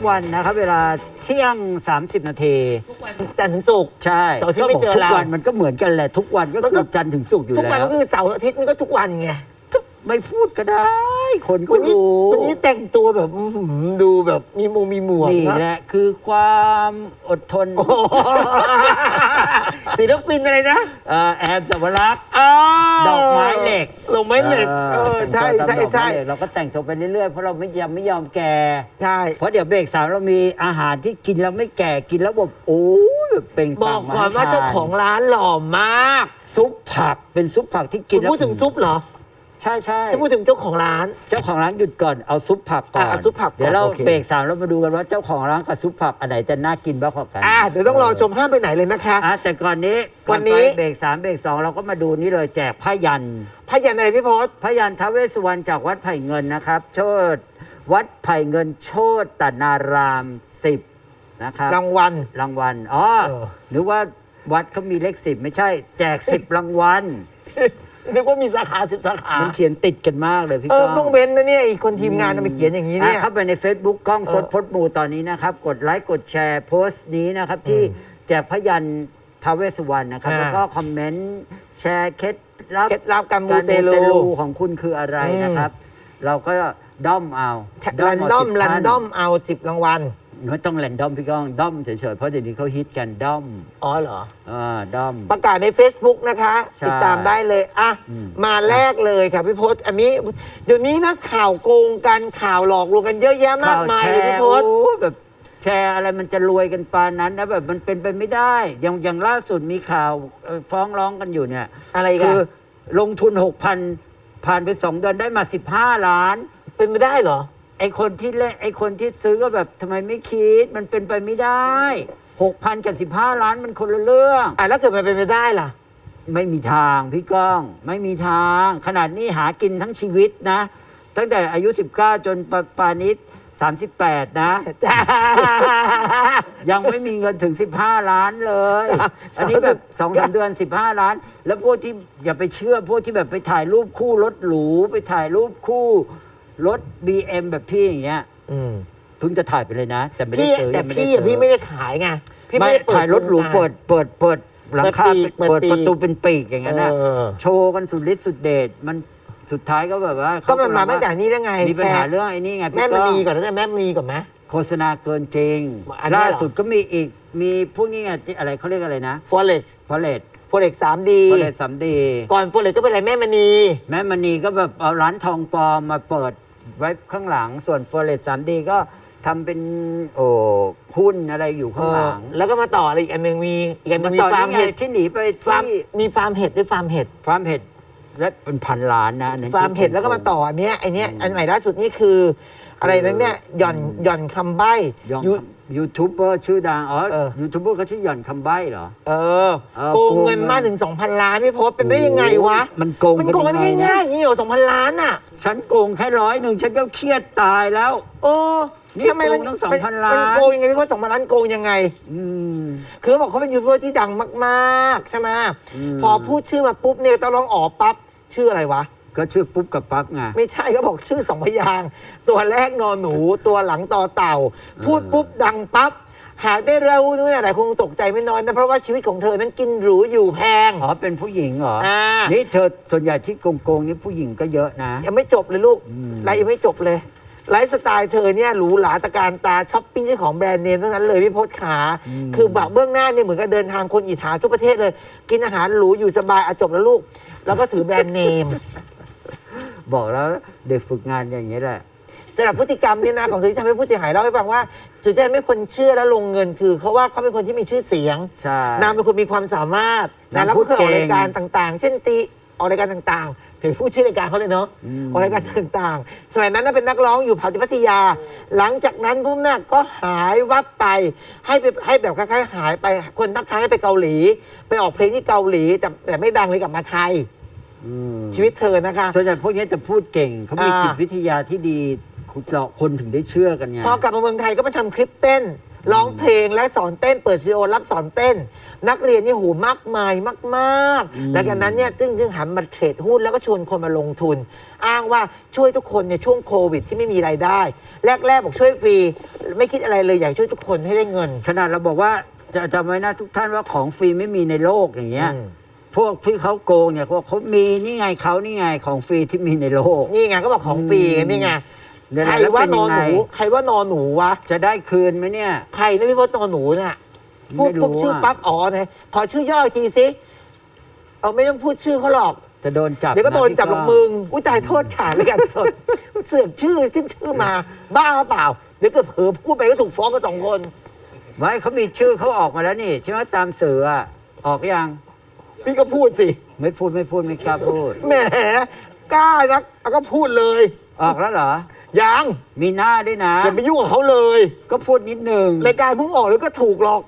วทุกวันนะครับ เวลาเที่ยง 30 นาทีจันทร์ถึงศุกร์ ใช่เสาร์อาทิตย์ไม่เจอทุกเรา วันมันก็เหมือนกันแหละทุกวันก็มันคืก็ อจันทร์ถึงศุกร์อยู่ทุกวันแล้ว ก็คือเสาร์อาทิตย์นี่ก็ทุกวันไง ไม่พูดก็ได้ คนก็วันนี้รู้วันนี้แต่งตัวแบบอื้อหือดูแบบมีมงมีหมวกนี่นะแหละคือความอดทนโอ้โหศิลปินอะไรนะเอ่อแอมสวรักษ์อ๋อดอกไม้เหล็ก ดอกไม้เหล็ก เออ ใช่แต่งใช่ตัวตามดอกไม้ใช่เหล็กเราก็แต่งตัวไปเรื่อยๆ เพราะเราไม่ยอมไม่ยอมแก่ ใช่ เพราะเดี๋ยวเบรกสามเรามีอาหารที่กินแล้วไม่แก่กินแล้วแบบโอ้ยแบบเปล่งบปลั่องกมก่อนว่าทเจ้าของร้านหล่อมาก ซุปผักเป็นซุปผักที่กิคุนณแล้ว พูดถึงซุปเหรอ ใช่ใช่จะพูดถึงเจ้าของร้าน เจ้าของร้านหยุดก่อนเอาซุปผักก่อนอะเอาซุปผักก่อนเดี๋ยวเราโอเค เบรกสามเรามาดูกันว่าเจ้าของร้านกับซุปผักอันไหนจะน่ากินบ้างกว่ากันอ่าเดี๋ยวต้องรอชมห้ามไปไหนเลยนะคะ อะแต่ก่อนนี้ก่อวันนี้ ไปเบรกสามเบรกสองเราก็มาดูนี่เลยแจกผ้ายัน พยันอะไรพี่พศ พยันทาวเวสสุวรรณจากวัดไผ่เงินนะครับ โชดวัดไผ่เงินโชดตนารามสิบนะครับรางวัล รางวัลอ๋อเออ หรือว่าวัดเขามีเลขสิบไม่ใช่ แจกสิบรางวัล นึกว่ามีสาขาสิบสาขามันเขียนติดกันมากเลยพี่เอก้อองต้องเว้นนะเนี่ยอีกคนทีมงานจะมาเขียนอย่างนี้เนี่ย อะเข้าไปใน Facebook กล้องสดเออพดหมูตอนนี้นะครับ กดไลค์กดแชร์โพสต์นี้นะครับ ที่แจกพยันทาวเวสสุวรรณนะครับ อ่าแล้วก็คอมเมนต์ แชร์เคล็ดลับเคล็ดลับการมูการเตมูลูเตลูของคุณคืออะไรนะครับ เราก็ด้อมเอารันดอมเา10รันท่า ดอมเอาสิบรางวัล ไม่ต้องแรนดอมพี่ก้องด้อมเฉยๆเพราะเดี๋ยวนี้เขาฮิตกันด้อมอ๋อเหรอ อ่าด้อม ประกาศใน Facebook นะคะ ใช่ติดตามได้เลย อะ อืม มาแรกเลยค่ะพี่พศอันนี้เดี๋ยวนี้นะข่าวโกงกันข่าวหลอกลวงกันเยอะแยะมากมายเลยพี่พศ โอ้แบบแชร์อะไรมันจะรวยกันปานนั้นนะแบบมันเป็นไปไม่ได้ อย่างอย่างล่าสุดมีข่าวเอ่อฟ้องร้องกันอยู่เนี่ยอะไรกัคืนอลงทุน6,000ผ่านไป2เดือนได้มา15ล้าน เป็นไม่ได้เหรอ ไอคนที่เล่นไอคนที่ซื้อก็แบบทำไมไม่คิดมันเป็นไปไม่ได้6,000กับ15ล้านมันคนละเรื่อง อะแล้วเกิดมันเป็นไม่ได้ล่ะ ไม่มีทางพี่ก้อง ไม่มีทาง ขนาดนี้หากินทั้งชีวิตนะ ตั้งแต่อายุ 19 จนปปานิด38 นะจ้ายังไม่มีเงินถึง 15 ล้านเลย อันนี้แบบสองสามเดือน 15 ล้าน แล้วพวกที่อย่าไปเชื่อพวกที่แบบไปถ่ายรูปคู่รถหรูไปถ่ายรูปคู่ รถ BM แบบพี่อย่างเงี้ยอืมเพิ่งจะถ่ายไปเลยนะ แต่ไม่ได้พี่ซื้อแต่ยังไม่ได้พี่ซื้อะพี่ไม่ได้ขายไงพี่ไม่ไม่ได้เปิด ถ่ายรถหรูโคงการเปิดเปิดเปิดหลังคาเปิดปีกเปิเปิดดปีกประตูเป็นปีกอย่างนั้นนะเออ โชว์กันสุดฤทธิ์สุดเดชมันสุดท้ายก็แบบว่าก็มันมาเขตั้งแต่นี้แล้วไงมีปัญหาแชร์เรื่องไอ้นี่ไงพี่แม่มันก้องมีก่อนแล้วแม่มันมีก่อนไหม โฆษณาเกินจริง อันนี้เหรอ ล่าสุดก็มีอีก มีพวกนี้ไงที่อะไรเขาเรียกอะไรนะฟอเร็กซ์ฟอเรสฟอเร็กสามดีฟอเรสสามดี ก่อนฟอเร็กก็เป็นอะไรแม่มณีแม่มณีก็แบบเอาร้านทองปลอมมาเปิด ไว้ข้างหลังส่วนฟอเรสสามดีก็ทำเป็นโอ้หุ้นอะไรอยู่ข้างหลังเออแล้วก็มาต่ออะไรอีกอันหนึ่งมีอีกอันหนึมันงมีตอนฟาร์นี้มไงเห็ดที่หนีไปฟาร์มที่มีฟาร์มเห็ดด้วยฟาร์มเห็ด ฟาร์มเห็ดและเป็นพันล้านนะอันนั้นฟาร์มเห็ดแล้วก็มาต่ออันเนี้ยไอเนี้ยอันใหม่ล่าสุดนี่คือ อะไรนั้นเนี่ยหย่อนหย่อนคำใบ้ยองยู ยูทูบเบอร์ชื่อดังอ๋อเออ ยูทูบเบอร์เขาชื่อหย่อนคำใบ้เหรอ เออเออโกงโกงเงินมากถึง 2,000 ล้านพี่พศเป็นได้ยังไงวะมันโกงมันกันโกงกันได้ยังไงนะง่ายๆอย่างนี้เหรอ2,000 ล้านอะฉันโกงแค่ร้อยหนึ่งฉันก็เครียดตายแล้ว โอ้นี่ทำไมมันโกงตั้งมั2,000ล้าน มันโกงยังไงพี่พศ2,000 ล้านโกงยังไง อืม คือเขาบอกเขาเป็นยูทูบเบอร์ที่ดังมาก ๆ ใช่ไหมอืม พอพูดชื่อมาปุ๊บเนี่ยต้องร้องอ๋อปั๊บชื่ออะไรวะ ก็ชื่อปุ๊บกับปั๊บไง ไม่ใช่เขาบอกชื่อสองพยางค์ตัวแรกนอนหนู ตัวหลังต่อเต่า พูดปุ๊บดังปั๊บหากได้เรานู่นหลายคงตกใจไม่น้อยนะเพราะว่าชีวิตของเธอนั้นกินหรูอยู่แพง อ๋อ เป็นผู้หญิงเหรออ่านี่เธอส่วนใหญ่ที่โกงโกงๆนี่ผู้หญิงก็เยอะนะ ยังไม่จบเลยลูกอืมไลฟ์ยังไม่จบเลย ไลฟ์สไตล์เธอเนี่ยหรูหราตะการตาช้อปปิ้งใช้ของแบรนด์เนมทั้งนั้นเลยพี่พศขา คือแบบเบื้องหน้าเนี่ยเหมือนกับเดินทางคนอิจฉาทุกประเทศเลย กินอาหารหรูอยู่สบายอะจบแล้วลูก แล้วก็ถือแบรนด์เนม บอกแล้วเด็กฝึกงานอย่างนี้ยแหละ สำหรับพฤติกรรมเนี่ยนะของเธอที่ทำให้ผู้เสียหายเล่าให้ฟังว่าจุดที่ทำให้คนเชื่อและลงเงินคือเขาว่าเขาเป็นคนที่มีชื่อเสียงใช่นางเป็นคนมีความสามารถนางนะแล้วก็เคยออกพูดเก่งรายการต่างๆ เช่นตีออกรายการต่างๆเผยพูดชื่อรายการเขาเลยเนาะอืม ออกรายการต่างๆ สมัยนั้นน่ะเป็นนักร้องอยู่ผับที่พัทยา หลังจากนั้นปุ๊บน่ะก็หายวับไปให้ไปให้แบบคล้ายๆหายไปคนทักทายให้ไปเกาหลี ไปออกเพลงที่เกาหลีแต่แต่ไม่ดังเลยกลับมาไทย อืมชีวิตเธอนะคะ ส่วนใหญ่พวกนี้จะพูดเก่งเขามีอ่า จิตวิทยาที่ดีเราคนถึงได้เชื่อกันไง พอกลับมาเมืองไทยก็มาทำคลิปเต้น ร้องเพลงและสอนเต้นเปิดซีโอรับสอนเต้น นักเรียนนี่หูมากมายมากๆแล้วจากนั้นเนี่ยจึงจึงหันมาเทรดหุ้นแล้วก็ชวนคนมาลงทุน อ้างว่าช่วยทุกคนในช่วงโควิดที่ไม่มีรายได้ แรก ๆ บอกช่วยฟรี ไม่คิดอะไรเลยอยากช่วยทุกคนให้ได้เงิน ขนาดเราบอกว่าจะจำไว้นะทุกท่านว่าของฟรีไม่มีในโลกอย่างเงี้ย อืม พวกที่เขาโกงเนี่ยเขาบอกเขามีนี่ไงเขานี่ไงของฟรีที่มีในโลก นี่ไงก็บอกของฟรีไงนี่ไงเดี๋ยวใครแล้วว่าเป็นนยัอนงหไงนู ใครว่านอนหนูวะจะได้คืนไหมเนี่ย ใครนะพี่พจน์นอนหนูน่ะพูดไม่รู้ปุ๊บชื่ออะ ปั๊บอ๋อไหนขอชื่อย่ออีกทีสิเอาไม่ต้องพูดชื่อเขาหรอก จะโดนจับเดี๋ยวก็ะโดนจับหรพี่อกมึง อุ้ยตายโทษขาดรายการสด เสือกชื่อขึ้นชื่อมา บ้าเปล่า เดี๋ยวเกิดเผลอพูดไปก็ถูกฟ้องกันสองคนไว้เขามีชื่อเขาออกมาแล้วนี่ใช่ไหมตามสื่ออะออกยัง พี่ก็พูดสิไม่พูดไม่พูดไม่กล้าพูด แหมกล้านักเอาก็พูดเลยออกแล้วเหรอ ยังมีหน้าด้วยนะ อย่าไปยุ่งกับเขาเลยก็พูดนิดนึง รายการเพิ่งออกแล้วก็ถูกหรอก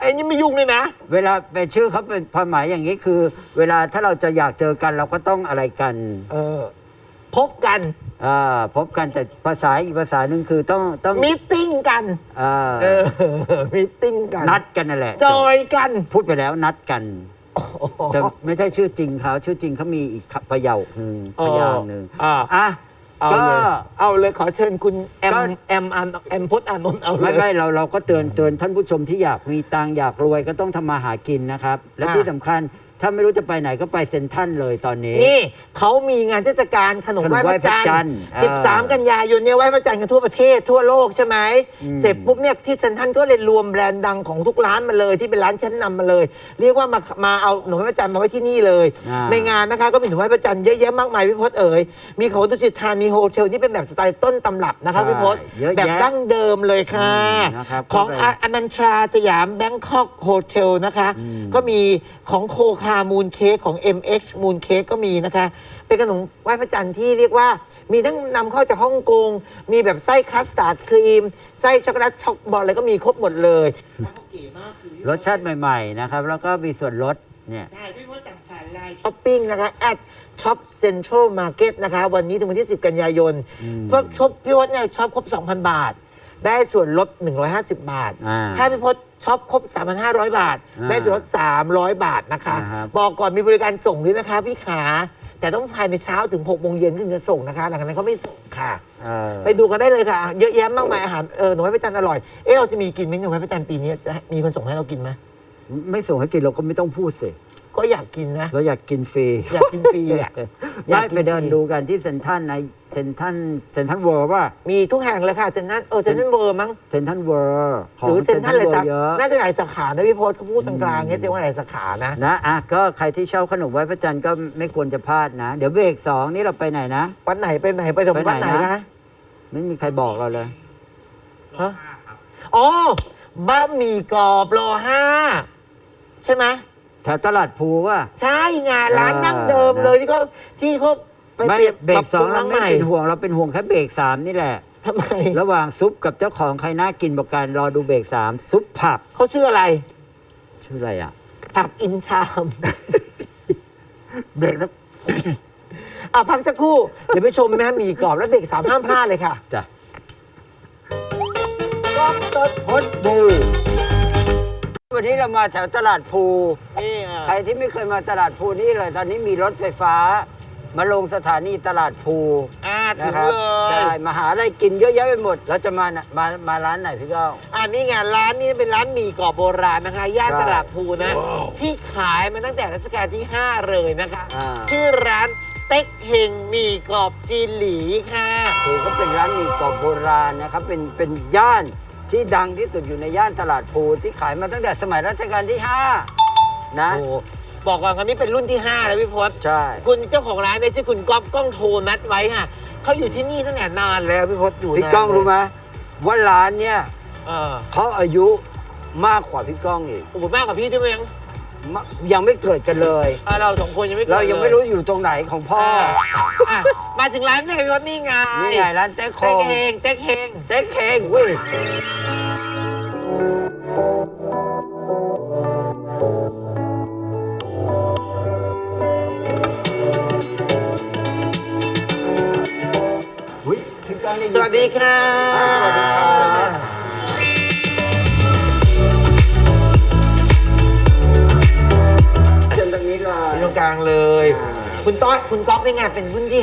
ไอ้นี่ไม่ยุ่งเลยนะ เวลาเป็นชื่อเขาเป็นความหมายอย่างนี้คือ เวลาถ้าเราจะอยากเจอกันเราก็ต้องอะไรกันเออ พบกันอ่าพบกันแต่ภาษาอีกภาษาหนึ่งคือต้องต้องมิทติ้งกัน อ่าเออมิทติ้งกันนัดกันนั่นแหละจอยกัน พูดไปแล้วนัดกัน แต่ไม่ใช่ชื่อจริงเขาชื่อจริงเขามีอีกประโยคหนึ่งพยางค์หนึ่งอ่า อะเอาก็เลย เอาเลยขอเชิญคุณแอม ก็ แอมอันแอมพจน์อานนท์เอาเลไม่ย ไม่เราเราก็เตือนเตือนท่านผู้ชมที่อยากมีตังค์อยากรวยก็ต้องทำมาหากินนะครับ และอ่าที่สำคัญ ถ้าไม่รู้จะไปไหนก็ไปเซ็นทรัลเลยตอนนี้ นี่เขามีงานเทศกาลขนมขนมไหว้พระจันไหว้พระจัทนทร์ร์อ่า13 กันยายนเนี่ยไหว้พระจันทร์กันทั่วประเทศทั่วโลกใช่ไหมเสร็จปุ๊บเนี่ยที่เซ็นทรัลก็เลยรวมแบรนด์ดังของทุกร้านมาเลยที่เป็นร้านชั้นนำมาเลย เรียกว่ามามาเอาขนมไหว้พระจันทร์มาไว้ที่นี่เลย อ่า ในงานนะคะก็มีขนมไหว้พระจันทร์เยอะแยะมากมายพี่พศเอ๋ยมีของดุสิตธานีมีโฮเทลที่เป็นแบบสไตล์ต้นตำรับนะคะพี่พศเยอะแบบแยะดั้งเดิมเลยค่ะอืมนะครับของก็ไป อนันทราสยามแบงคอกโฮเทลนะคะ ก็มีของโคคามูนเค้กของ MX มูนเค้กก็มีนะคะ เป็นขนมไหว้พระจันทร์ที่เรียกว่า มีทั้งนำเข้าจากฮ่องกง มีแบบไส้คัสตาร์ดครีม ไส้ช็อกโกแลตช็อกบอลอะไรก็มีครบหมดเลย รสชาติใหม่ ๆ นะครับ แล้วก็มีส่วนลดเนี่ย ได้ด้วยว่าสั่งผ่านไลน์ ช้อปปิ้งนะคะแอดช็อปเซ็นทรัลมาร์เก็ตนะคะ วันนี้ถึงวันที่ 10 กันยายนเพราะช็อปพี่พศเนี่ยช็อปครบ 2,000 บาท ได้ส่วนลด 150 บาท อ่า ถ้าพี่พศ ช็อปครบ 3,500 บาท อ่าได้ส่วนลด 300 บาทนะคะ นะครับ บอกก่อนมีบริการส่งด้วยนะคะพี่ขา แต่ต้องภายในเช้าถึง6โมงเย็นถึงจะส่งนะคะ หลังจากนั้นเขาไม่ส่งค่ะ เออ ไปดูกันได้เลยค่ะ เยอะแยะมากมายอาหารเออหน่วยพระจันทร์อร่อย เอ๊ะเราจะมีกินไหมหน่วยพระจันทร์ปีนี้จะมีคนส่งให้เรากินไหมไม่ส่งให้กินเราก็ไม่ต้องพูดสิก็อยากกินนะ เราอยากกินฟรี อยากกินฟรีอะอยากได้กินไปเดินฟรีดูกันที่เซ็นทรัลใน เซ็นทรัลเซ็นทรัลเวิร์ว่ามีทุกแห่งเลยค่ะเซนทรัลเออเซนทรัลเวิร์มั้งเซ็นทรัลเวิร์ขอหงรือเซนทรัลอะไรสักเยอะน่าจะหลายสาขานะพี่โพสเขาพูดกลางๆเงี้ยเซนว่าหลายสาขานะนะอะก็ใครที่ชอบขนมไหว้พระจันทร์ก็ไม่ควรจะพลาดนะ เดี๋ยวเบรกสองนี่เราไปไหนนะวันไหนไปไหนไปถึงไปไหนวันไหนนะคะไม่มีใครบอกเราเลยฮะอ๋อบะหมี่กรอบรอห้าใช่ไหมแถวตลาดภูว่าใช่ไงานร้านอ่าดั้งเดิมเลยที่เขาที่เขา ไปไม่เปลี่ยนเบรปรักบสปอรุงงเราร้านไม่ใหม่เป็นห่วงเราเป็นห่วงแค่เบรกสามนี่แหละ ทำไมระหว่างซุปกับเจ้าของใครน่ากินบอกกันรอดูเบรกสามซุปผักเขาชื่ออะไร ชื่ออะไรอะ ผักอินชาม เบรกแล้วอะพักสักครู่ เดี๋ยวไปชมแม่หมีกรอบและเด็กสามห้ามพลาดเลยค่ะ จ้ะกรอบสดพดบูวันนี้เรามาแถวตลาดภู นี่อะใครที่ไม่เคยมาตลาดภูนี่เลย ตอนนี้มีรถไฟฟ้า มาลงสถานีตลาดภูอ่าถึนะงครับเลใช่ยมาหาอะไรกินเยอะแยะไปหมดแล้วจะมาน่ะมามาร้านไหนพี่ก้อง อ่านี่ไงร้านนี้เป็นร้านหมี่กรอบโบราณนะคะย่านใช่ตลาดภูนะ ที่ขายมาตั้งแต่รัชกาลที่ 5 เลยนะคะ อ่า ชื่อร้านเต็กเฮงหมี่กรอบจีนหลีค่ะ คือเขาเป็นร้านหมี่กรอบโบราณนะครับเป็นเป็นย่านที่ดังที่สุดอยู่ในย่านตลาดภูที่ขายมาตั้งแต่สมัยรัชกาลที่5นะโอ้ บอกก่อนครับนี่เป็นรุ่นที่5แล้วพี่พศใช่ คุณเจ้าของร้านเนี่ยชื่อคุณก๊อฟก้องโทนัดไว้ค่ะเขาอยู่ที่นี่ตั้งแต่นานแล้วพี่พศอยู่พี่นานก้องรู้ไหมว่าร้านเนี่ยเออเขาอายุมากกว่าพี่ก้องอีกโอ้โหมากกว่าพี่ใช่ไหมยังมะยังไม่เกิดกันเลย อะเราสองคนยังไม่กิดเรายังไม่ลรู้อยู่ตรงไหนของพ่ออะมาถึงร้านแม่พี่พศนี่ไงนี่ไงร้านเต๊กโคเต็กงเฮงเต็กเฮง เต๊กเคงเว้ย สวัสดีครับ เชิญตรงนี้เลยตรงกลางเลย คุณต้อยคุณก๊อฟป็นไงเป็นรุ่นที่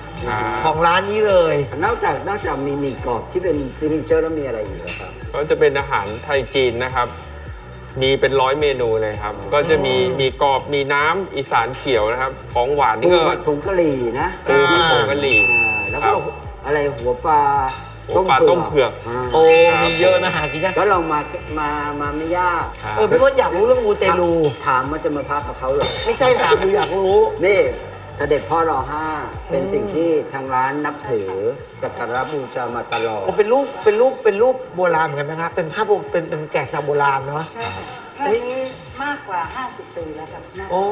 5 ของร้านนี้เลย นอกจากนอกจากมีหมี่กรอบที่เป็นซีกเนเจอร์แล้วมีอะไรอีกครับ ก็จะเป็นอาหารไทยจีนนะครับ มีเป็นร้อยเมนูเลยครับ ก็จะมีมีกรอบมีน้ำอีสานเขียวนะครับ ของหวานนี่ปูก็ผัดผงกะหรี่นะถุงกะหรี่แล้วก็ อะไรหัวปลาหัวปลาต้มเผือกาโอ้ครับมีเยอะมาหากินยากก็ลองมามามาไม่ยากครับเออพี่พจน์อยากรู้เรื่องมูเตลูถามว่าจะมาพักกับเขาเหรอไม่ใช่ถามดูอยากรู้นี่เสด็จพ่อรอห้าเป็นสิ่งที่ทางร้านนับถือสักการะบูชามาตลอดโอ้เป็นรูปเป็นรูปเป็นรูปโบราณเหมือนกันนะครับเป็นภาพโบเป็นเป็นแกะสลักโบราณเนาะใช่ค่ะท่านี้ มากกว่า 50 ปีแล้วครับน่าโอ้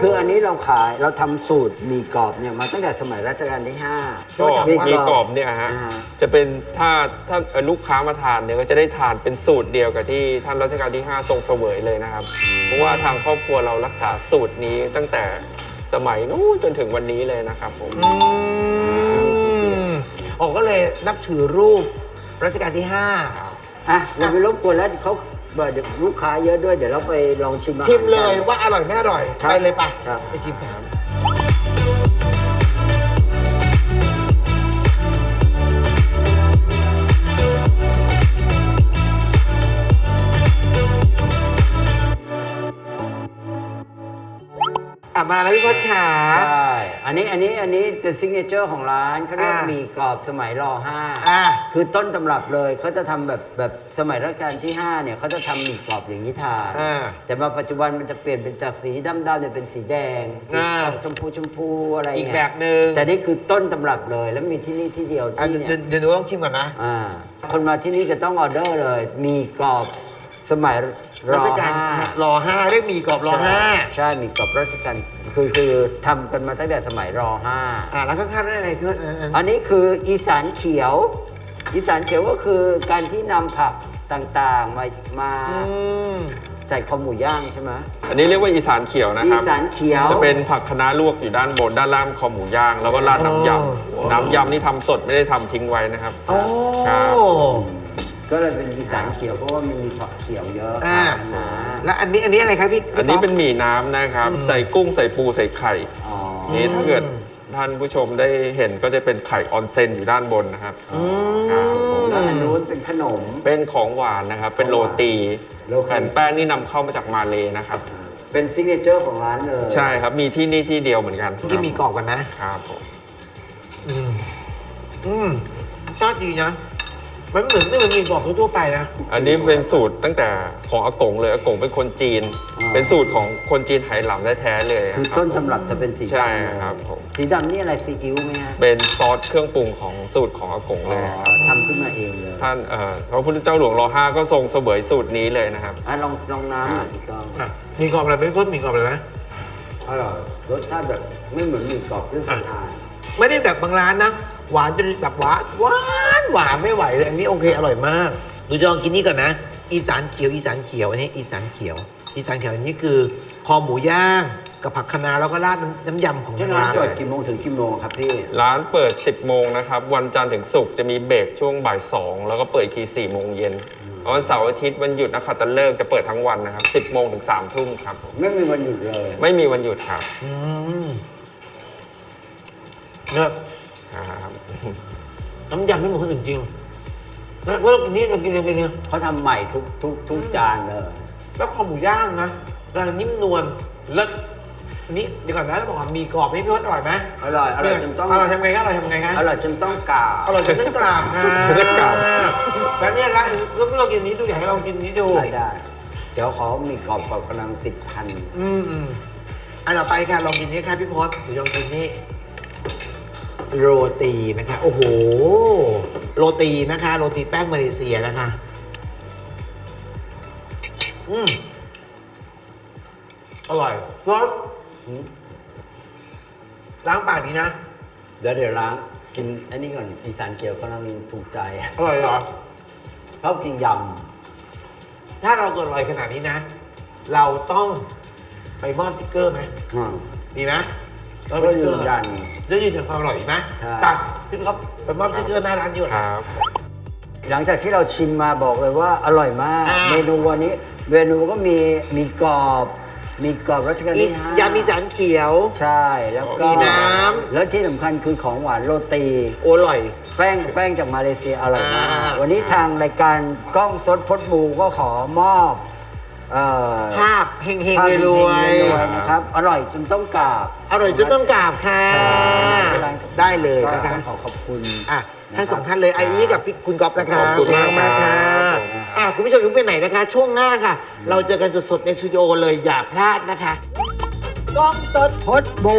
คืออันนี้เราขายเราทำสูตรหมีกรอบเนี่ยมาตั้งแต่สมัยรัชกาลที่ห้าก็มีกรอบเนี่ยฮะอ่าจะเป็นถ้าถ้าเอ่อลูกค้ามาทานเนี่ยก็จะได้ทานเป็นสูตรเดียวกับที่ท่านรัชกาลที่ 5 ทรงเสวยเลยนะครับ เพราะว่าทางครอบครัวเรารักษาสูตรนี้ตั้งแต่สมัยนู้นจนถึงวันนี้เลยนะครับผมอืมโอ้ก็เลยนับถือรูปรัชกาลที่อะเราไปรบกวนแล้วเขาบอก เดี๋ยวลูกค้าเยอะด้วยเดี๋ยวเราไปลองชิมอาหาร5ชิมเลยกัน ว่าอร่อยไม่อร่อย ครับไปเลยปะครับ ไปชิมกันอ่ มาแล้วพี่พจน์ขา ใช่ อันนี้อันนี้อันนี้เป็นซิกเนเจอร์ของร้านเขาเรียกอ่า หมี่กรอบสมัยรห้า อ่าคือต้นตำรับเลยเขาจะทำแบบแบบสมัยรัชกาลที่ 5 เนี่ยเขาจะทำหมี่กรอบอย่างนี้ทานอ่าแต่มาปัจจุบันมันจะเปลี่ยนเป็นจากสีดำๆเนี่ยเป็นสีแดงสีอ่า ชมพูชมพูอะไรอีกเงี้ยแบบหนึ่งแต่นี่คือต้นตำรับเลย แล้วมีที่นี่ที่เดียวอะที่เดี๋ยวเนี่ยเดี๋ยวหนูต้องชิมก่อนนะอ่าคนมาที่นี่จะต้องออเดอร์เลยมีกรอบ สมัยรรัชอกาลห้ารอห้าเรียกหมีกรอบรอห้าใช่มีกรอบรัชกาลคือคือทำกันมาตั้งแต่สมัยรห้า อ่าแล้วข้างๆนั่นอะไรพี่พจน์อันนั้นอันนี้คืออีสานเขียว อีสานเขียวก็คือการที่นำผักต่างๆ มามาอืม ใส่คอหมูย่างใช่ไหมอันนี้เรียกว่าอีสานเขียวนะอีครับ สานเขียว จะเป็นผักคะน้าลวกอยู่ด้านบน ด้านล่างคอหมูย่าง แล้วก็ราดน้ำยอ๋อำน้ำยำนี่ทำสดไม่ได้ทำทิ้งไว้นะครับโอ้ครับ ก็เลยเป็นอีสานเขียวเพราะว่ามันมีผักเขียวเยอะอ่านะแล้วอันนี้อันนี้อะไรครับพี่อันนี้เป็นพี่หมี่น้ำนะครับ ใส่กุ้งใส่ปูใส่ไข่ อ๋อนี่ถ้าเกิดท่านผู้ชมได้เห็นก็จะเป็นไข่ออนเซนอยู่ด้านบนนะครับครับผมแล้วอันนู้นเป็นขนม เป็นของหวานนะครับ เป็นโรตีโรตี แผ่นแป้งนี่นำเข้ามาจากมาเลนะครับ เป็นซิกเนเจอร์ของร้านเลยใช่ครับมีที่นี่ที่เดียวเหมือนกันเมื่อกี้มีกรอบกันนะครับผมอืมอืมชาติดีนะ มันเหมือนไม่เหมือนหมีกรอบทั่วๆไปนะ อันนี้เป็นสูตรตั้งแต่ของอากงเลยอากงเป็นคนจีนเป็นสูตรของคนจีนไหหลำแท้ๆเลยคือรับต้นตำรับจะเป็นสีใช่ดำเลยครับผมสีดำนี่อะไรซีอิ๊วไหมฮะเป็นซอสเครื่องปรุงของสูตรของอากงอ๋เลอยครับทำขึ้นมาเองเลยท่านเอ่อพระพุทธเจ้าหลวงรอห้าก็ทรงเสวยสูตรนี้เลยนะครับ อะลองลองน้ำหน่อยพี่ก้องอะมีกรอบอะไรไม่เพิ่มมีกรอบอะไรไหมอร่อยรสชาติแบบไม่เหมือนหมี่กรอบที่เคยทานไม่ได้แบบบางร้านนะ หวานจนแบบหวานหวานหวานไม่ไหวเลยอันนี้โอเคอร่อยมากหนูจะลองกินนี่ก่อนนะ อีสานเขียวอีสานเขียวอันนี้อีสานเขียว อีสานเขียวอันนี้คือคอหมูย่างกับผักคะน้าแล้วก็ราดน้ำน้ำยำของที่ทางร้านร้านเปิดกี่โมงถึงกี่โมงครับพี่ร้านเปิด 10 โมงนะครับ วันจันทร์ถึงศุกร์จะมีเบรกช่วงบ่าย 2 แล้วก็เปิดอีกที4โมงเย็นวันเสาร์อาทิตย์วันหยุดนักขัตฤกษ์จะเปิดทั้งวันนะครับ 10 โมงถึง3ทุ่มครับผมไม่มีวันหยุดเลย ไม่มีวันหยุดครับอืมเนี่ยครับ น้ำยำไม่เหมือนคนอื่นจริงแล้วว่าเรากินนี่เรากินเรากินเนี่ยเขาทำใหม่ทุกทุกทุกจานเลยแล้วคอหมูย่างนะกำลังนิ่มนวลเลิศอันนี้เดี๋ยวก่อนนะบอกว่ามีกรอบนี่พี่ว่าอร่อยไหมอร่อยอร่อยจนต้องอร่อยทำไงก็อร่อยทำไงคะอร่อยจนต้องกราบอร่อยจนต้องกราบนะต้องกราบแล้วเนี่ยร้านแล้วเรากินนี้ดูอยากให้เรากินนี้ดูได้ได้เดี๋ยวขอมีกรอบกรอบกำลังติดพันอืมอืมอันต่อไปค่ะลองกินนี่ค่ะพี่พศเดี๋ยวลองกินนี่ โรตีนะคะ โอ้โห โรตีนะคะ โรตีแป้งมาเลเซียนะคะ อืมอร่อยพศล้างปากนี้นะ เดี๋ยวเดี๋ยวล้างกินอันนี้ก่อนอีสานเขียวกำลังถูกใจอร่อยเหรอชอบกินยถ้าเราเกิดอร่อยขนาดนี้นะ เราต้องไปมอบสติ๊กเกอร์ไหมำอืมดีไหมก็ยืนยัน จะยืนยันความอร่อยอีกไหมใช่ตักพี่ครับไปมอบสติ๊กเกอร์หน้าร้านดีกว่าครับ หลังจากที่เราชิมมาบอกเลยว่าอร่อยมาก อ่า เมนูวันนี้เมนูก็มีมีกรอบ มีกรอบรัชกาลมีที่ห้ายามีสารเขียว ใช่แล้วก็มีน้ำ แล้วที่สำคัญคือของหวานโรตี โอร่อย แป้งแป้งจากมาเลเซียอร่อยมาก อ่า วันนี้ทางรายการกล้องสดพดบูก็ขอมอบ เอ่อภาพเฮงเฮงภาพรวยเฮงๆรวยๆนะครับ อร่อยจนต้องกราบๆอร่อยจนต้องกราบค่ะครับได้เลยก็นะคะ ต้องขอขอบคุณ อะทั้งสองท่านเลยไออีกับพี่คุณก๊อฟนะคะขอบคุณมากมากครัค่ะบอะคุณผู้ชมอยุ่งไปไหนนะคะ ช่วงหน้าค่ะ เราเจอกันสดๆ ในสตูดิโอเลยอย่าพลาดนะคะ กล้องสด พดบู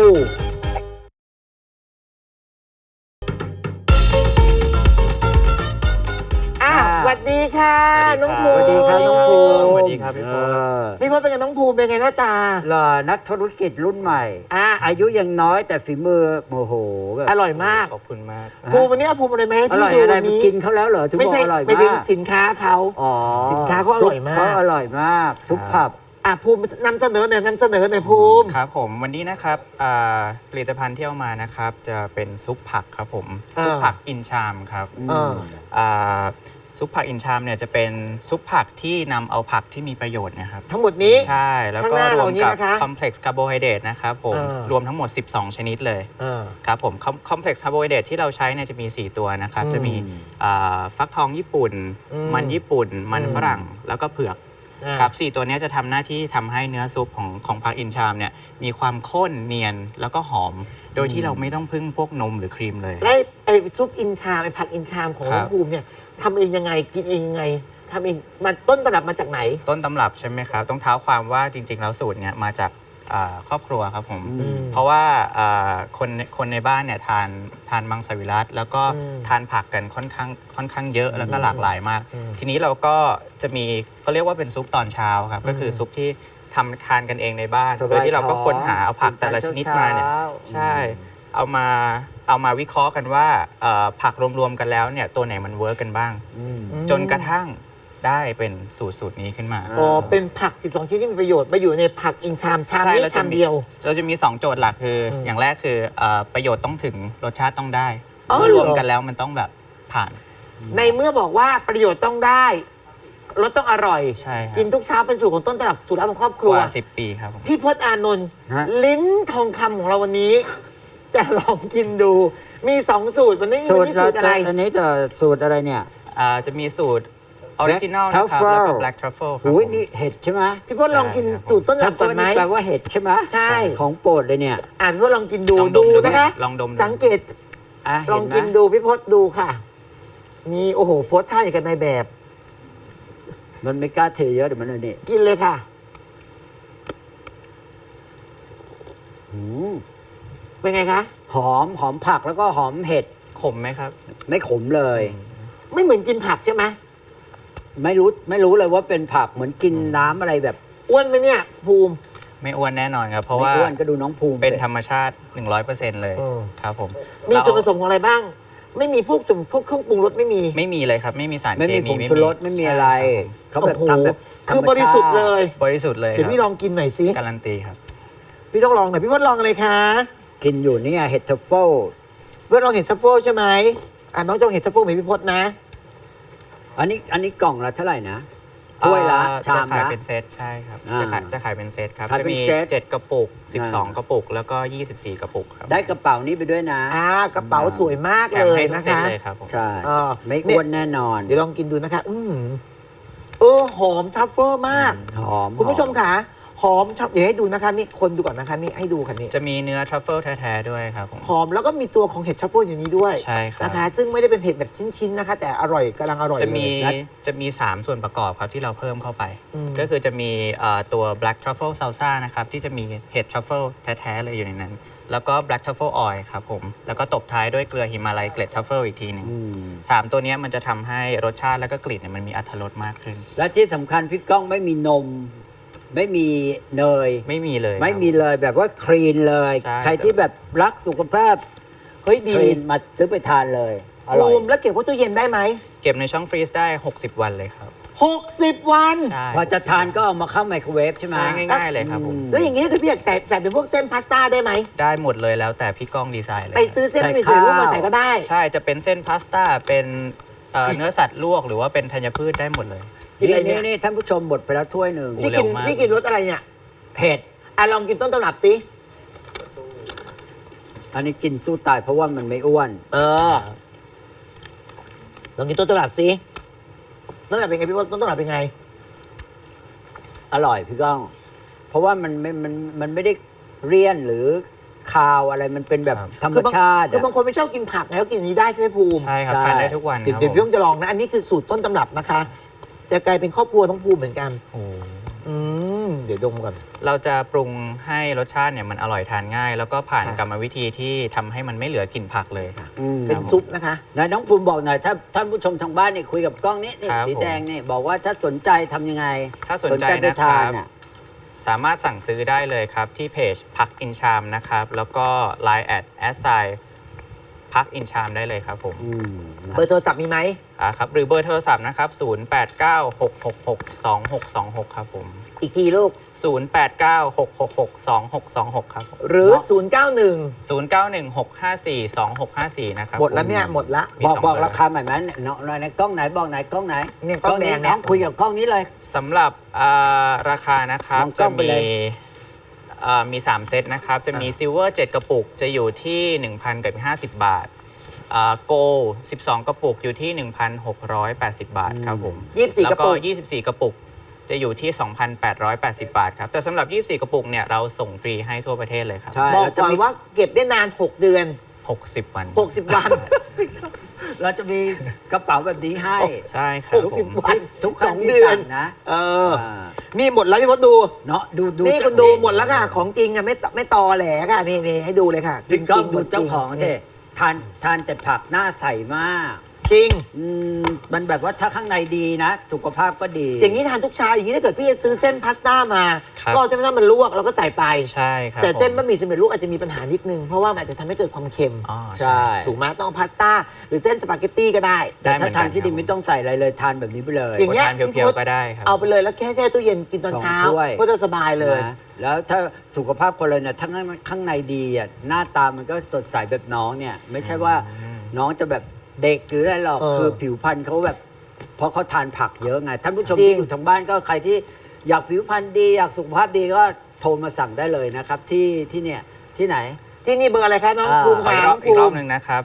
ครับพี่เอโป๊ปอพี่พจน์เป็นไงน้องภูมิเป็นไงหน้าตาหล่อนักธุรกิจรุ่นใหม่ อะอายุยังน้อยแต่ฝีมือโอ้โหแบบอร่อยมาก ขอบคุณมาก ภูมิวันนี้เอาภูมิอะไรมาให้อพี่ร่อยดูอะไรวันไปนี้กินเขาแล้วเหรอถึงไม่บอกใช่อร่อยไปถึงมากสินค้าเขา อ๋อสินค้าเขาอร่อยมาก ซุปเขาอร่อยมาก ซุปผับ อะภูมินำเสนอหน่อยนำเสนอหน่อยภูมิ ครับผมวันนี้นะครับอ่าผลิตภัณฑ์ที่เอามานะครับ จะเป็นซุปผักครับผม อ่าซุปผักอินชามครับเอออ่า ซุปผักอินชามเนี่ยจะเป็นซุปผักที่นำเอาผักที่มีประโยชน์นะครับ ทั้งหมดนี้ ใช่ แล้วข้างก็หน้ารวเรามนี่กับนะคะคอมเพล็กซ์คาร์โบไฮเดรตนะครับผม อ่ารวมทั้งหมด 12 ชนิดเลยเออครับผมคอมเพล็กซ์คาร์โบไฮเดรตที่เราใช้เนี่ยจะมี 4 ตัวนะครับ อืมจะมีอ่าฟักทองญี่ปุ่น อืมมันญี่ปุ่น มันอืม ฝรั่ง แล้วก็เผือก อะครับสี่ตัวเนี้ยจะทำหน้าที่ทำให้เนื้อซุปของของผักอินชามเนี่ยมีความข้นเนียนแล้วก็หอม โดยที่เราไม่ต้องพึ่งพวกนมหรือครีมเลย แล้วไอ้ไอ้ซุปอินชามไอ้ผักอินชามของครัน้อบงภูมิเนี่ยทำเองยังไงกินเองยังไงทำเองมาต้นตำรับมาจากไหน ต้นตำรับใช่ไหมครับ ต้องเท้าความว่าจริง ๆ แล้วสูตรเนี่ยมาจากอ่าครอบครัวครับผม อืมเพราะว่าอ่าคนในคนในบ้านเนี่ยทานทานมังสวิรัตแล้วก็อืมทานผักกันค่อนข้างค่อนข้างเยอะแล้วก็หลากหลายมาก อืมทีนี้เราก็จะมีเขาเรียกว่าเป็นซุปตอนเช้าครับ ก็คือซุปที่ ทำทานกันเองในบ้าน สบายโดยที่เราก็ค้นหาท้องเอาผักแต่ละชนิดมาเนี่ยเช้าๆใช่ เอามาเอามาวิเคราะห์กันว่าเอ่อผักรวมๆกันแล้วเนี่ยตัวไหนมันเวิร์กกันบ้าง อืม จนกระทั่งได้เป็นสูตรสูตรนี้ขึ้นมา อ๋อ เป็นผัก 12ชนิดที่มีประโยชน์มาอยู่ในผักอินชามชามนี้เราจะชามเดียว เราจะมี 2 โจทย์หลักคืออมอย่างแรกคือเอ่อประโยชน์ต้องถึงรสชาติต้องได้อ๋อเมื่อเหรอรวมกันแล้วมันต้องแบบผ่าน ในเมื่อบอกว่าประโยชน์ต้องได้ รสต้องอร่อย ใช่ครับ กินทุกเช้าเป็นสูตรของต้นตำรับสูตรลับของครอบครักวว่า 10 ปีครับผม พี่พจน์อานนท์ฮะ ลิ้นทองคำของเราวันนี้ จะลองกินดู มีสองสูตรวันนี้สูวัตนรนี้สูตรอะไร อันนี้จะสูตรอะไรเนี่ย อ่าจะมีสูตรออริจินอลนะครับ Truffle แล้วก็ black truffle ครับอุ้ยผม นี่เห็ดใช่ไหมพี่พจน์ลองกินสูตรต้นทัตำฟรับเฟิก่อลนไหมนี่แปลว่าเห็ดใช่ไหมใช่ ของโปรดเลยเนี่ย อ่านพี่พจน์ลองกินดูลองดดูมดูนะคะ ลองดมดู สังเกตอะลองเห็กินไหมดูพี่พจน์ดูค่ะ นี่โอ้โหโพสท่าอย่างกันในแบบ มันไม่กล้าเทเยอะเดี๋ยวมันอันนี่กินเลยค่ะอืมเป็นไงคะหอมหอมผักแล้วก็หอมเห็ด ขมไหมครับ ไม่ขมเลย ไม่เหมือนกินผักใช่ไหมไม่รู้ไม่รู้เลยว่าเป็นผักเหมือนกินน้ำอะไรแบบอ้วนไหมเนี่ย ภูมิ ไม่อ้วนแน่นอนครับ เพราะไม่ว่าอ้วนก็ดูน้องภูมิเป็นสิธรรมชาติ 100%เลยเออครับผมมีส่วนผเราสมของอะไรบ้าง ไม่มีพวกส่วนพวกเครื่องปรุงรสไม่มี ไม่มีเลยครับ ไม่มีสารไม่เคมีมีผงชูรสไม่มีอะไร เขาแบบโอ้โหทำแบบคือบริสุทธิ์เลยบริสุทธิ์เลยคเดี๋ยวรับพี่ลองกินหน่อยสิ การันตีครับ พี่ต้องลองหน่อยพี่พจน์ลองเลยค่ะกินอยู่นี่ไงเห็ดทัฟเฟิลเพื่อนลองเห็นซัฟเฟิลใช่ไหมอะน้องจองเห็นซัฟเฟิลเหมือนพี่พจน์นะ อันนี้อันนี้กล่องละเท่าไหร่นะ ถ้วยละอ่ชามจะขายละ เป็นเซตใช่ครับอ่าจะขายจะขายเป็นเซตครับขายจะเป็นมีเซต7กระปุกอ่า12กระปุก แล้วก็24กระปุกครับได้กระเป๋านี้ไปด้วยนะ อ่ากระเป๋าสวยมากแถเลมยให้ทุกนะเซตคะ เลยครับผม ใช่ อ่า ไม่อ้วนแน่นอน เดี๋ยวลองกินดูนะคะ อืมเออหอมทัฟเฟิลมาก หอมคุณผู้ชมหอค่ะ หอมทัฟเดี๋ยวให้ดูนะคะนี่คนดูก่อนนะคะนี่ให้ดูค่ะนี่จะมีเนื้อทรัฟเฟิลแท้ๆด้วยครับผม หอมแล้วก็มีตัวของเห็ดทัฟเฟิลอยู่นี้ด้วยใช่ครับ นะคะ ซึ่งไม่ได้เป็นเห็ดแบบชิ้นๆนะคะ แต่อร่อยกำลังอร่อยจะมีเลยจะมี 3 ส่วนประกอบครับที่เราเพิ่มเข้าไป อืม ก็คือจะมีเอ่อตัว black truffle salsa นะครับที่จะมีเห็ด truffle แท้ ๆ เลยอยู่ในนั้น แล้วก็ black truffle oil ครับผม แล้วก็ตบท้ายด้วยเกลือหิมาลัยเกล็ด truffle อีกทีหนึ่งอืมสามตัวเนี้ยมันจะทำให้รสชาติแล้วก็กลิ่นเนี่ยมันมีอรรถรสมากขึ้น และที่สำคัญพี่ก้องไม่มีนม ไม่มีเนย ไม่มีเลยไม่มีครับ เลยแบบว่าคลีนเลย ใช่ ใครที่แบบรักสุขภาพเฮ้ยคดี ลีนมาซื้อไปทานเลยอร่อยบูมแล้วเก็บไว้ตู้เย็นได้ไหม เก็บในช่องฟรีซได้ 60 วันเลยครับ 60 วัน ใช่พอจะทานก็เอามาเข้าไมโครเวฟใช่ไหม ใช่ง่าย ๆ เลยครับผมอืมแล้วอย่างนี้ถ้าพี่อยากใส่ใส่เป็นพวกเส้นพาสต้าได้ไหม ได้หมดเลยแล้วแต่พี่ก้องดีไซน์เลยไปครับซื้อเส้นใส่ที่มีสีรูปมาข้าวใส่ก็ได้ ใช่จะเป็นเส้นพาสต้าเป็นเอ่อเนื้อสัตว์ลวกหรือว่าเป็นธัญพืชได้หมดเลย กินอะไรนี่เนี่ยนี่ท่านผู้ชมหมดไปแล้วถ้วยหนึ่งโอ้พี่เร็กินวมากพี่กินรสอะไรเนี่ยเผ็ดอะลองกินต้นตำรับสิอันนี้กินสู้ตายเพราะว่ามันไม่อ้วน เออลองกินต้นตำรับสิต้นตำรับเป็นไงพี่ว่าต้นตำรับเป็นไง อร่อยพี่ก้อง เพราะว่ามันไม่มันมันไม่ได้เรียนหรือคาวอะไรมันเป็นแบบครับธรรมคือบางชาติคืออะบางคนไม่ชอบกินผักไงก็กินอันนี้ได้ใช่ไหมภูมิใช่ครับใช่ทานได้ทุกวันเดี๋ยวครับเดี๋ยวผมพี่ต้องจะลองนะ อันนี้คือสูตรต้นตำรับนะคะ จะกลายเป็นครอบครัวต้องภูมิเหมือนกัน โอ้อืมเดี๋ยวดมก่อน เราจะปรุงให้รสชาติเนี่ยมันอร่อยทานง่าย แล้วก็ผ่านค่ะ กรรมวิธีที่ทำให้มันไม่เหลือกลิ่นผักเลยค่ะอืมเป็นซุปนะคะ นายน้องภูมิบอกหน่อยถ้าท่านผู้ชมทางบ้านนี่คุยกับกล้องนี้นี่ครับสีผมแดงนี่บอกว่าถ้าสนใจทำยังไงถ้าสนใจไปนะคทารันบอะ สามารถสั่งซื้อได้เลยครับ ที่เพจพักอินชามนะครับ แล้วก็ Line แอดแอสไซ พักอินชามได้เลยครับผมอืมนะเบอร์โทรศัพท์มีไหม อ่าครับหรือเบอร์โทรศัพท์นะครับ 0896662626 ครับผม อีกทีลูก 0896662626 ครับผมหรือ 091 0916542654 นะครับหมดแล้วผเนี่ย หมดละมีบอกสงบอกเราคาใหม่ไหมน้องในกล้องไหนบอกไหนกล้องไหนเนี่ยกล้องแดงเนี่ย น้องคุยกับกล้องนี้เลย สำหรับอ่าราคานะครับ ลองกล้จะองไปมี เลย อ่ามี 3 เซตนะครับ จะมีซิลเวอร์7กระปุกจะอยู่ที่ 1,000กับ50 บาทโกล12 กระปุกอยู่ที่ 1,680 บาทครับผม24แล้วกระปุก24 กระปุกจะอยู่ที่ 2,880 บาทครับ แต่สำหรับ 24 กระปุกเนี่ยเราส่งฟรีให้ทั่วประเทศเลยครับ ใช่บอกเราจะก่อนมีว่าเก็บได้นาน 6 เดือน 60 วัน 60 วัน เราจะมีกระเป๋าแบบนี้ให้ใช่ครับผม60วันทุกคสรั้องงที่เดือนสั่งนะ เอออ่านี่หมดแล้วพี่พศดู เนาะดูดูนี่คุณดูหมดแล้วค่ะ ของจริงอะไม่ตไม่ตอแหลค่ะนี่นี่ให้ดูเลยค่ะจริงก็ๆดูเจ้าของจริเด็ทานทานแต่ผักหน้าใสมาก จริง อืมมันแบบว่าถ้าข้างในดีนะ สุขภาพก็ดีอย่างนี้ทานทุกเช้าอย่างนี้ถ้าเกิดพี่จะซื้อเส้นพาสต้ามา ครับ ก็จะไม่ต้องมันลวกเราก็ใส่ไปใช่ครับแต่เส้นผมบะหมี่สำเร็จรูปอาจจะมีปัญหานิดนึง เพราะว่ามันอาจจะทำให้เกิดความเค็มอ๋อใช่ถูกไหมต้องพาสต้าหรือเส้นสปาเกตตี้ก็ได้ แต่ได้เหมืถ้าอนกันทานที่ดีครับไม่ต้องใส่อะไรเลยทานแบบนี้ไปเลย อย่างเงี้ยทานเพียวๆก็ได้ครับ เอาไปเลยแล้วแค่แช่ตู้เย็นกินตอนสองเช้าถ้วย ก็จะสบายเลย นะแล้วถ้าสุขภาพคนเราเนี่ยทั้งข้างในดีอะหน้าตามันก็สดใสแบบน้องเนี่ย ไม่ใช่ว่าน้องจะแบบ เด็กหรืออะไรหรอกเออคือผิวพรรณเขาแบบเพราะเขาทานผักเยอะไงท่านผู้ชมจริงที่อยู่ทางบ้านก็ใครที่อยากผิวพรรณดีอยากสุขภาพดีก็โทรมาสั่งได้เลยนะครับ ที่ที่เนี่ยที่ไหน ที่นี่เบอร์อะไรคะน้องอ่า ภูมิขอค่ะอีกรน้ออบงอีกภูรอบมิ หนึ่งนะครับ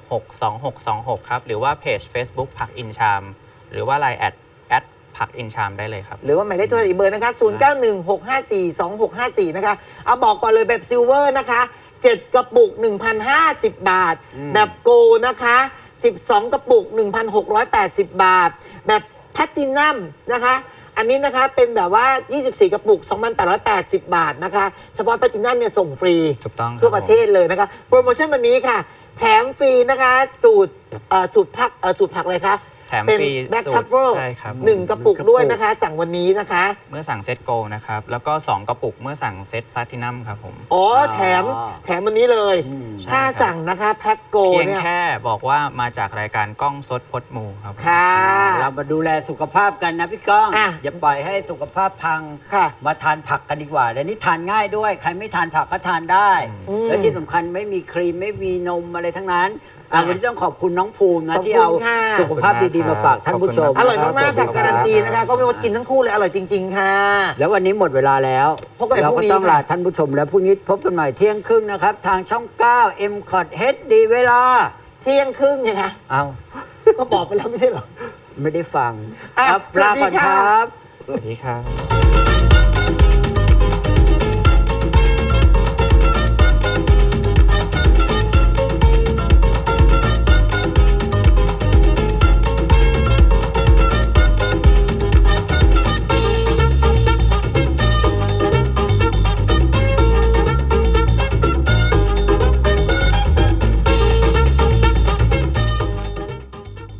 0896662626 ครับ หรือว่าเพจ Facebook ผักอินชาม หรือว่า Line แอดแอดผักอินชามได้เลยครับ หรือว่าหมายเลขโทรศัพท์อีกเบอร์นะคะ 0916542654 นะคะ เอาบอกก่อนเลยแบบซิลเวอร์นะคะ 7 กระปุก 1,050 บาท แบบโกลด์นะคะ 12 กระปุก 1,680 บาท แบบแพตตินัมนะคะ อันนี้นะคะเป็นแบบว่า 24 กระปุก 2,880 บาทนะคะ เฉพาะแพตตินัมเนี่ยส่งฟรีถูกต้องครับ ทั่วประเทศเลยนะคะ โปรโมชั่นวันนี้ค่ะ แถมฟรีนะคะ สูตรเอ่อสูตรผักเอ่อสูตรผักเลยคะแถมเป็นฟรีแบล็กสูทัตฟรเฟิลใช่ครับหนึ่งกระปุกหนึ่งกระปุกด้วยนะคะ สั่งวันนี้นะคะ เมื่อสั่งเซตโกนะครับ แล้วก็ 2 กระปุกเมื่อสั่งเซตพลาตินัมครับผม อ๋อแถมอ๋อแถมวันนี้เลย อืม ถ้าใช่ครับ สั่งนะคะแพ็คโกเพียงเนี่ย แค่บอกว่ามาจากรายการกล้องสดพดมูครับผม ค่ะ เรามาดูแลสุขภาพกันนะพี่ก้อง อะอย่าปล่อยให้สุขภาพพัง ค่ะมาทานผักกันดีกว่าและนี่ทานง่ายด้วย ใครไม่ทานผักก็ทานได้ อืม และที่สำคัญไม่มีครีมไม่มีนมอะไรทั้งนั้น อะอะวันนี้ต้องขอบคุณน้องภูมินะขอบคุณที่เอาค่ะ สุขภาพดีๆมาฝากท่านผู้ชมอร่อยมากๆคค่ะบการันตีนะคะ ก็ไม่ว่ากินทั้งคู่เลยอร่อยจริง ๆ ค่ะ แล้ววันนี้หมดเวลาแล้วพบกันใหม่เราพรุ่ก็งนี้ต้องค่ะลาท่านผู้ชมแล้วพรุ่งนี้พบกันใหม่เที่ยงครึ่งนะครับ ทางช่อง 9 m c o t HD เวลา เที่ยงครึ่งเนี่ยค่ะเอาก็บอกไปแล้วไม่ใช่เหรอ ไม่ได้ฟังอะครับสวัลาสดีก่อนค่ะครับ สวัสดีครับ